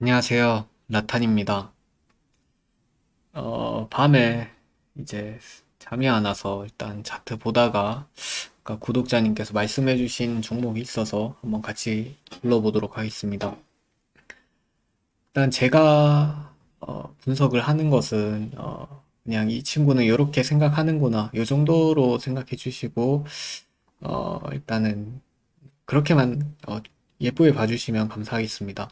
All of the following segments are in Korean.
안녕하세요. 라탄입니다. 어, 밤에 이제 잠이 안 와서 일단 차트 보다가 아까 구독자님께서 말씀해 주신 종목이 있어서 한번 같이 불러보도록 하겠습니다. 일단 제가 어, 분석을 하는 것은 어, 그냥 이 친구는 이렇게 생각하는구나. 이 정도로 생각해 주시고 어, 일단은 그렇게만 어, 예쁘게 봐주시면 감사하겠습니다.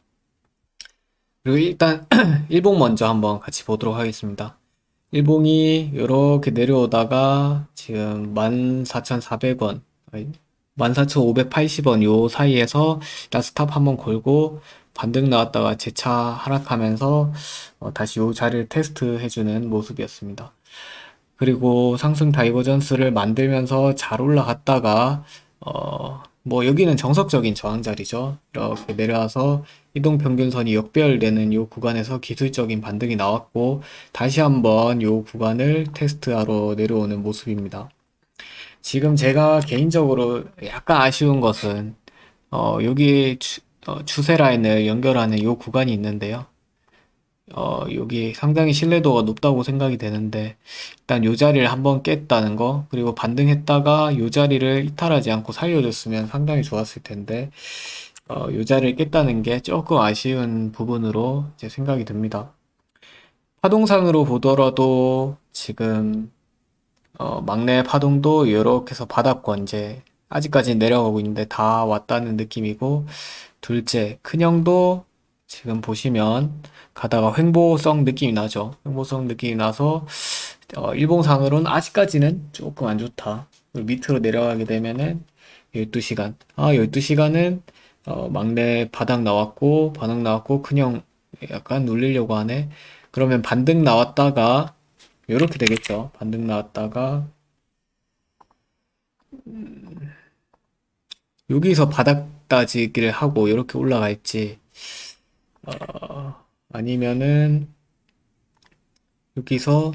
그리고 일단 일봉 먼저 한번 같이 보도록 하겠습니다. 일봉이 이렇게 내려오다가 지금 14,400원, 14,580원 요 사이에서 일단 스탑 한번 걸고 반등 나왔다가 재차 하락하면서 어, 다시 요 자리를 테스트 해주는 모습이었습니다. 그리고 상승 다이버전스를 만들면서 잘 올라갔다가 어, 뭐 여기는 정석적인 저항 자리죠. 이렇게 내려와서 이동 평균선이 역배열되는 이 구간에서 기술적인 반등이 나왔고 다시 한번 이 구간을 테스트하러 내려오는 모습입니다. 지금 제가 개인적으로 약간 아쉬운 것은 어, 여기 추, 어, 추세 라인을 연결하는 이 구간이 있는데요. 어, 여기 상당히 신뢰도가 높다고 생각이 되는데, 일단 요 자리를 한번 깼다는 거, 그리고 반등했다가 요 자리를 이탈하지 않고 살려줬으면 상당히 좋았을 텐데, 어, 요 자리를 깼다는 게 조금 아쉬운 부분으로 제 생각이 듭니다. 파동상으로 보더라도 지금, 어, 막내 파동도 이렇게 해서 바닥권 이제 아직까지 내려가고 있는데 다 왔다는 느낌이고, 둘째, 큰형도 지금 보시면 가다가 횡보성 느낌이 나죠. 횡보성 느낌이 나서 어, 일봉상으로는 아직까지는 조금 안 좋다. 밑으로 내려가게 되면은 12시간. 아, 12시간은 어, 막내 바닥 나왔고 반응 나왔고 큰형 약간 눌리려고 하네. 그러면 반등 나왔다가 이렇게 되겠죠. 반등 나왔다가 여기서 바닥 따지기를 하고 이렇게 올라갈지 어, 아니면은 여기서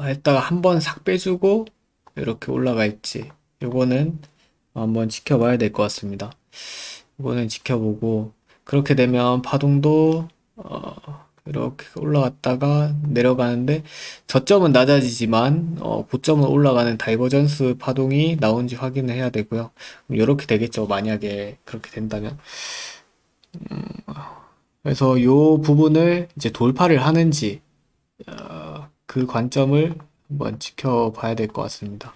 했다가 한 번 싹 빼주고 이렇게 올라갈지 요거는 한번 지켜봐야 될 것 같습니다. 이거는 지켜보고 그렇게 되면 파동도 어, 이렇게 올라갔다가 내려가는데 저점은 낮아지지만 어, 고점은 올라가는 다이버전스 파동이 나온지 확인을 해야 되고요. 이렇게 되겠죠. 만약에 그렇게 된다면. 그래서 요 부분을 이제 돌파를 하는지 어, 그 관점을 한번 지켜봐야 될 것 같습니다.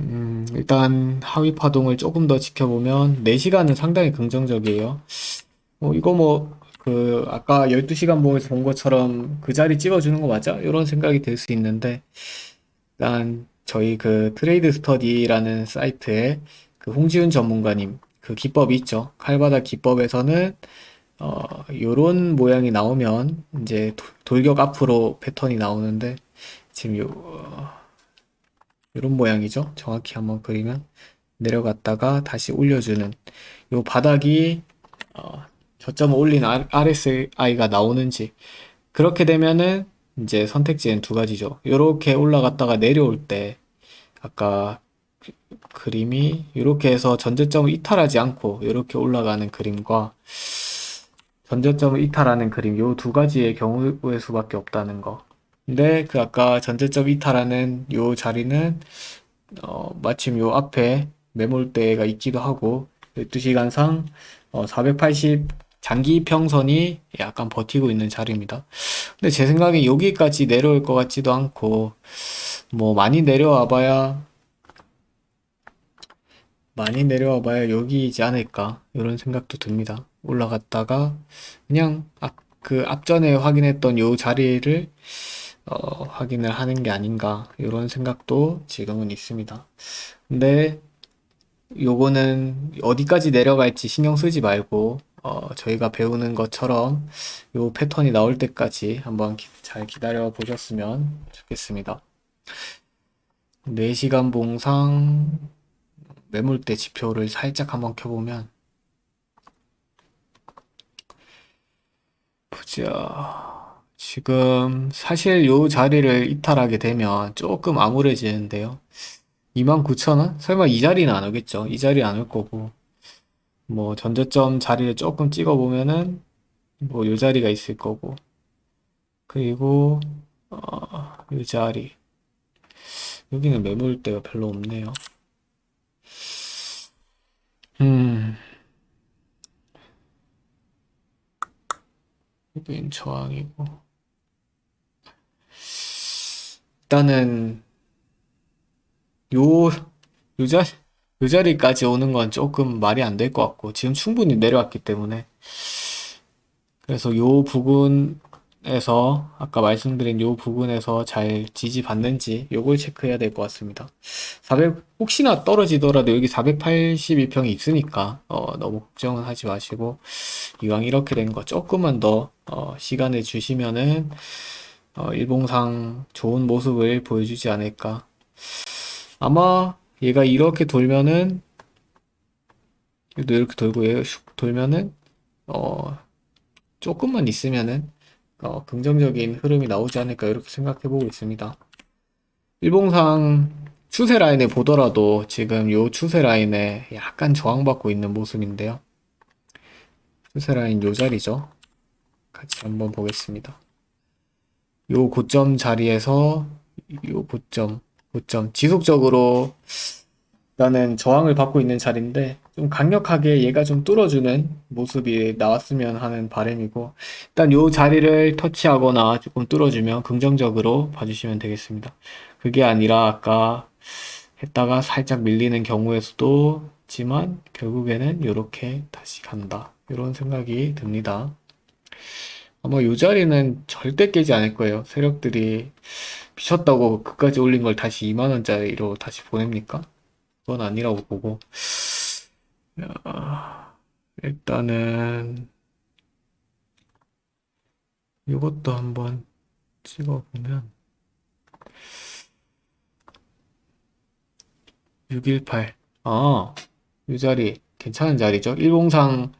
음, 일단 하위 파동을 조금 더 지켜보면 4시간은 상당히 긍정적이에요. 뭐 이거 뭐 그 아까 12시간 보면서 본 것처럼 그 자리 찍어주는 거 맞아? 이런 생각이 들 수 있는데 일단 저희 그 트레이드 스터디라는 사이트에 그 홍지훈 전문가님 그 기법이 있죠. 칼바닥 기법에서는 어, 요런 모양이 나오면 이제 도- 돌격 앞으로 패턴이 나오는데 지금 요 어, 요런 모양이죠. 정확히 한번 그리면 내려갔다가 다시 올려주는 요 바닥이 어, 저점을 올린 RSI가 나오는지 그렇게 되면은 이제 선택지는 두 가지죠. 요렇게 올라갔다가 내려올 때 아까 그림이 이렇게 해서 전저점을 이탈하지 않고 이렇게 올라가는 그림과 전저점을 이탈하는 그림 요 두 가지의 경우일 수밖에 없다는 거. 근데 그 아까 전저점 이탈하는 요 자리는 어, 마침 요 앞에 매몰대가 있기도 하고 12시간상 어, 480 장기 평선이 약간 버티고 있는 자리입니다. 근데 제 생각에 여기까지 내려올 것 같지도 않고 뭐 많이 내려와 봐야 많이 내려와 봐야 여기이지 않을까 이런 생각도 듭니다. 올라갔다가 그냥 앞, 그 앞전에 확인했던 요 자리를 어, 확인을 하는 게 아닌가 이런 생각도 지금은 있습니다. 근데 요거는 어디까지 내려갈지 신경 쓰지 말고 어, 저희가 배우는 것처럼 요 패턴이 나올 때까지 한번 기- 잘 기다려 보셨으면 좋겠습니다. 4시간 봉상 매물대 지표를 살짝 한번 켜보면 보자. 지금 사실 요 자리를 이탈하게 되면 조금 암울해지는데요. 29,000원? 설마 이 자리는 안 오겠죠? 이 자리 안 올 거고. 뭐 전저점 자리를 조금 찍어 보면은 뭐 요 자리가 있을 거고 그리고 어, 요 자리 여기는 매물대가 별로 없네요. 음, 여긴 저항이고. 일단은 요, 요 자, 요 자리까지 오는 건 조금 말이 안 될 것 같고 지금 충분히 내려왔기 때문에. 그래서 요 부분 에서 아까 말씀드린 요 부분에서 잘 지지 받는지 요걸 체크해야 될 것 같습니다. 400 혹시나 떨어지더라도 여기 482평이 있으니까 어, 너무 걱정은 하지 마시고 이왕 이렇게 된 거 조금만 더 어, 시간을 주시면은 어, 일봉상 좋은 모습을 보여주지 않을까. 아마 얘가 이렇게 돌면은 이렇게 돌고 얘슉 돌면은 어 조금만 있으면은 어, 긍정적인 흐름이 나오지 않을까 이렇게 생각해 보고 있습니다. 일봉상 추세 라인을 보더라도 지금 요 추세 라인에 약간 저항받고 있는 모습인데요. 추세 라인 요 자리죠. 같이 한번 보겠습니다. 요 고점 자리에서 요 고점, 고점 지속적으로 나는 저항을 받고 있는 자리인데 좀 강력하게 얘가 좀 뚫어주는 모습이 나왔으면 하는 바람이고 일단 요 자리를 터치하거나 조금 뚫어주면 긍정적으로 봐주시면 되겠습니다. 그게 아니라 아까 했다가 살짝 밀리는 경우의 수도 있지만 결국에는 이렇게 다시 간다. 이런 생각이 듭니다. 아마 요 자리는 절대 깨지 않을 거예요. 세력들이 미쳤다고 그까지 올린 걸 다시 2만 원짜리로 다시 보냅니까? 그건 아니라고 보고 야, 일단은 이것도 한번 찍어보면 618. 아, 이 자리 괜찮은 자리죠. 일봉상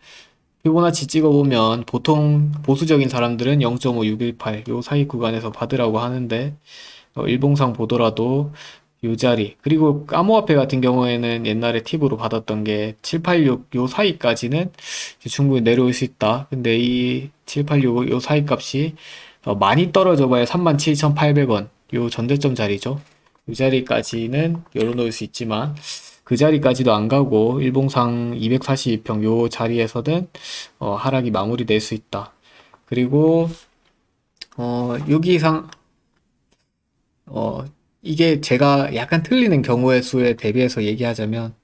피보나치 찍어보면 보통 보수적인 사람들은 0.5618 요 사이 구간에서 받으라고 하는데 어, 일봉상 보더라도 요 자리 그리고 까모아페 같은 경우에는 옛날에 팁으로 받았던 게 786 요 사이까지는 충분히 내려올 수 있다. 근데 이 786 요 사이 값이 어, 많이 떨어져 봐야 37,800원 요 전대점 자리죠. 이 자리까지는 열어놓을 수 있지만 그 자리까지도 안 가고 일봉상 242평 요 자리에서는 어, 하락이 마무리될 수 있다. 그리고 어, 여기상 어, 이게 제가 약간 틀리는 경우의 수에 대비해서 얘기하자면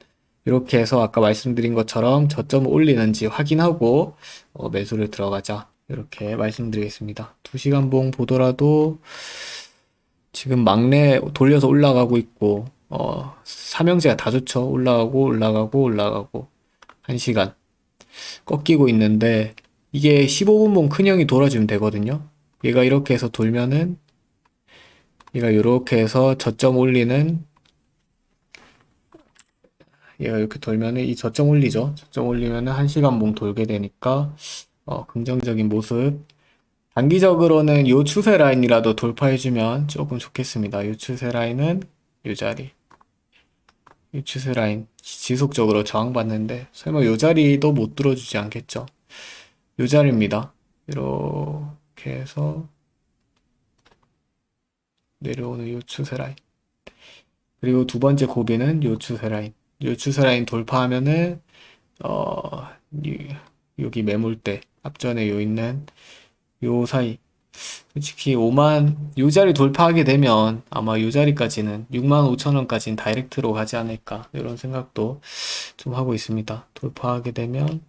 이렇게 해서 아까 말씀드린 것처럼 저점을 올리는지 확인하고 어, 매수를 들어가자. 이렇게 말씀드리겠습니다. 2시간 봉 보더라도 지금 막내 돌려서 올라가고 있고 어, 삼형제가 다 좋죠. 올라가고 올라가고 올라가고 1시간 꺾이고 있는데 이게 15분 봉 큰형이 돌아주면 되거든요. 얘가 이렇게 해서 돌면은 얘가 이렇게 해서 저점 올리는 얘가 이렇게 돌면은 이 저점 올리죠. 저점 올리면은 1시간 봉 돌게 되니까 어, 긍정적인 모습 단기적으로는 요 추세 라인이라도 돌파해주면 조금 좋겠습니다. 요 추세 라인은 요 자리. 이 추세 라인 지속적으로 저항받는데 설마 요 자리도 못 뚫어주지 않겠죠? 요 자리입니다. 이렇게 해서 내려오는 요 추세 라인. 그리고 두 번째 고비는 요 추세 라인. 요 추세 라인 돌파하면은 어 여기 매물대 앞전에 요 있는 요 사이 솔직히 5만 요 자리 돌파하게 되면 아마 요 자리까지는 6만 5천 원까지는 다이렉트로 가지 않을까 이런 생각도 좀 하고 있습니다. 돌파하게 되면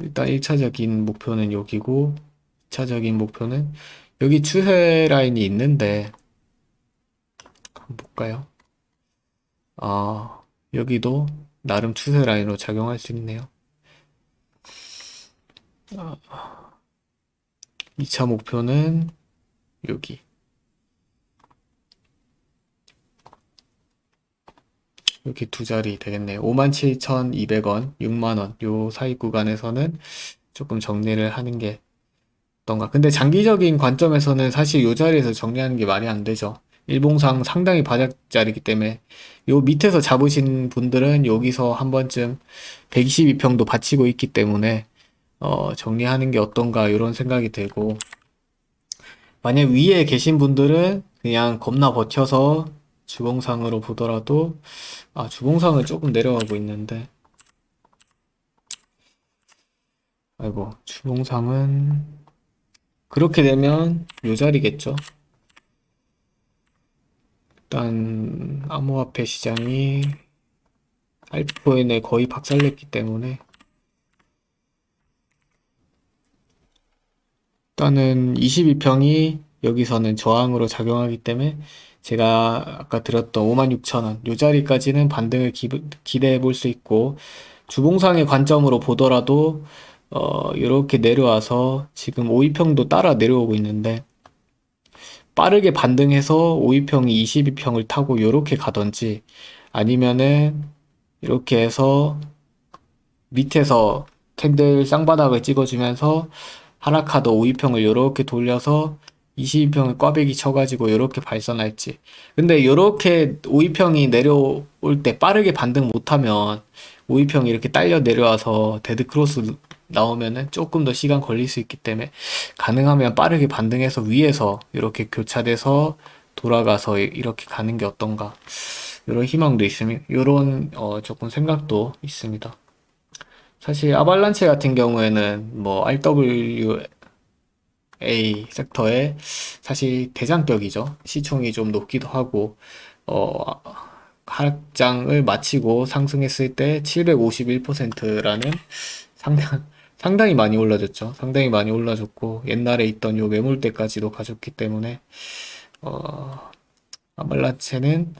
일단 1차적인 목표는 여기고 2차적인 목표는 여기 추세 라인이 있는데 한번 볼까요? 아 여기도 나름 추세 라인으로 작용할 수 있네요. 아, 2차 목표는 여기. 이렇게 두 자리 되겠네요. 57,200원, 6만원, 요 사이 구간에서는 조금 정리를 하는 게 어떤가. 근데 장기적인 관점에서는 사실 요 자리에서 정리하는 게 말이 안 되죠. 일봉상 상당히 바닥자리이기 때문에 요 밑에서 잡으신 분들은 여기서 한 번쯤 122평도 받치고 있기 때문에 어, 정리하는 게 어떤가 이런 생각이 들고 만약 위에 계신 분들은 그냥 겁나 버텨서 주봉상으로 보더라도 아 주봉상은 조금 내려가고 있는데 아이고 주봉상은 그렇게 되면 요 자리겠죠. 일단 암호화폐 시장이 알트코인에 거의 박살냈기 때문에 일단은 22평이 여기서는 저항으로 작용하기 때문에 제가 아까 드렸던 56,000원 요 자리까지는 반등을 기, 기대해 볼 수 있고 주봉상의 관점으로 보더라도 어 이렇게 내려와서 지금 5위평도 따라 내려오고 있는데 빠르게 반등해서 5위평이 22평을 타고 요렇게 가던지 아니면은 이렇게 해서 밑에서 캔들 쌍바닥을 찍어주면서 하락하더 5위평을 요렇게 돌려서 22평을 꽈배기 쳐가지고 요렇게 발선할지. 근데 요렇게 5위평이 내려올 때 빠르게 반등 못하면 5위평이 이렇게 딸려 내려와서 데드크로스 나오면은 조금 더 시간 걸릴 수 있기 때문에 가능하면 빠르게 반등해서 위에서 이렇게 교차돼서 돌아가서 이렇게 가는 게 어떤가 이런 희망도 있습니다. 이런 어 조금 생각도 있습니다. 사실 아발란체 같은 경우에는 뭐 RWA 섹터에 사실 대장격이죠. 시총이 좀 높기도 하고 어 하락장을 마치고 상승했을 때 751%라는 상당 상당히 많이 올라졌죠. 상당히 많이 올라졌고 옛날에 있던 요 매물대까지도 가졌기 때문에 어 아발란체는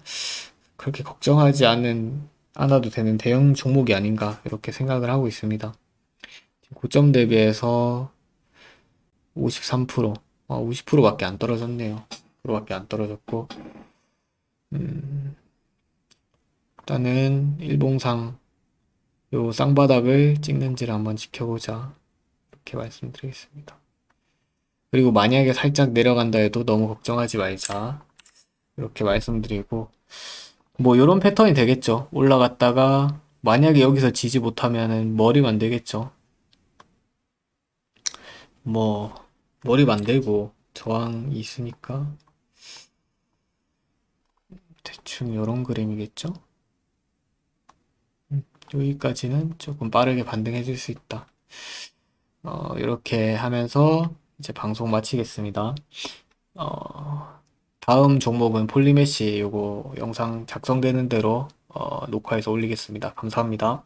그렇게 걱정하지 않은 않아도 되는 대형 종목이 아닌가 이렇게 생각을 하고 있습니다. 고점 대비해서 53%, 어, 50%밖에 안 떨어졌네요. 50%밖에 안 떨어졌고, 음, 일단은 일봉상 요 쌍바닥을 찍는지를 한번 지켜보자. 이렇게 말씀드리겠습니다. 그리고 만약에 살짝 내려간다 해도 너무 걱정하지 말자. 이렇게 말씀드리고, 뭐 요런 패턴이 되겠죠. 올라갔다가 만약에 여기서 지지 못하면은 머리 만들겠죠. 뭐 머리 만들고 저항이 있으니까 대충 요런 그림이겠죠. 음, 여기까지는 조금 빠르게 반등해 줄 수 있다. 어, 이렇게 하면서 이제 방송 마치겠습니다. 어, 다음 종목은 폴리메시 요거 영상 작성되는 대로 어, 녹화해서 올리겠습니다. 감사합니다.